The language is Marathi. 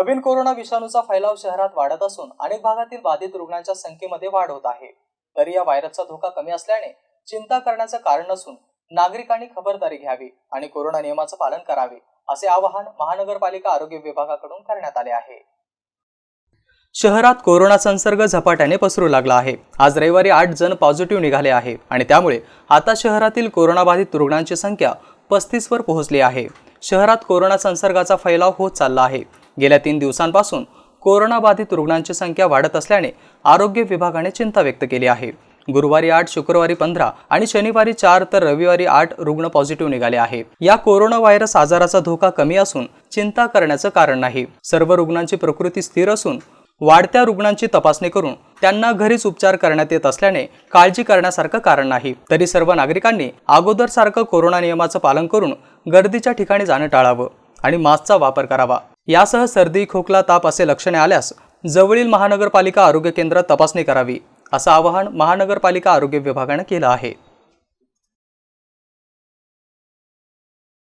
नवीन कोरोना विषाणूचा फैलाव शहरात वाढत असून अनेक भागातील बाधित रुग्णांच्या संख्येमध्ये वाढ होत आहे. तरी या व्हायरसचा धोका कमी असल्याने चिंता करण्याचं कारण नसून नागरिकांनी खबरदारी घ्यावी आणि कोरोना नियमाचं पालन करावे असे आवाहन महानगरपालिका आरोग्य विभागाकडून करण्यात आले आहे. शहरात कोरोना संसर्ग झपाट्याने पसरू लागला आहे. आज रविवारी आठ जण पॉझिटिव्ह निघाले आहे आणि त्यामुळे आता शहरातील कोरोनाबाधित रुग्णांची संख्या पस्तीसवर पोहोचली आहे. शहरात कोरोना संसर्गाचा फैलाव होत चालला आहे. गेल्या तीन दिवसांपासून कोरोनाबाधित रुग्णांची संख्या वाढत असल्याने आरोग्य विभागाने चिंता व्यक्त केली आहे. गुरुवारी आठ शुक्रवारी पंधरा आणि शनिवारी चार तर रविवारी आठ रुग्ण पॉझिटिव्ह निघाले आहे. या कोरोना व्हायरस आजाराचा धोका कमी असून चिंता करण्याचं कारण नाही. सर्व रुग्णांची प्रकृती स्थिर असून वाढत्या रुग्णांची तपासणी करून त्यांना घरीच उपचार करण्यात येत असल्याने काळजी करण्यासारखं कारण नाही. तरी सर्व नागरिकांनी अगोदर सारखं कोरोना नियमाचं पालन करून गर्दीच्या ठिकाणी जाणं टाळावं आणि मास्कचा वापर करावा. यासह सर्दी खोकला ताप असे लक्षणे आल्यास जवळील महानगरपालिका आरोग्य केंद्रात तपासणी करावी असं आवाहन महानगरपालिका आरोग्य विभागानं केलं आहे.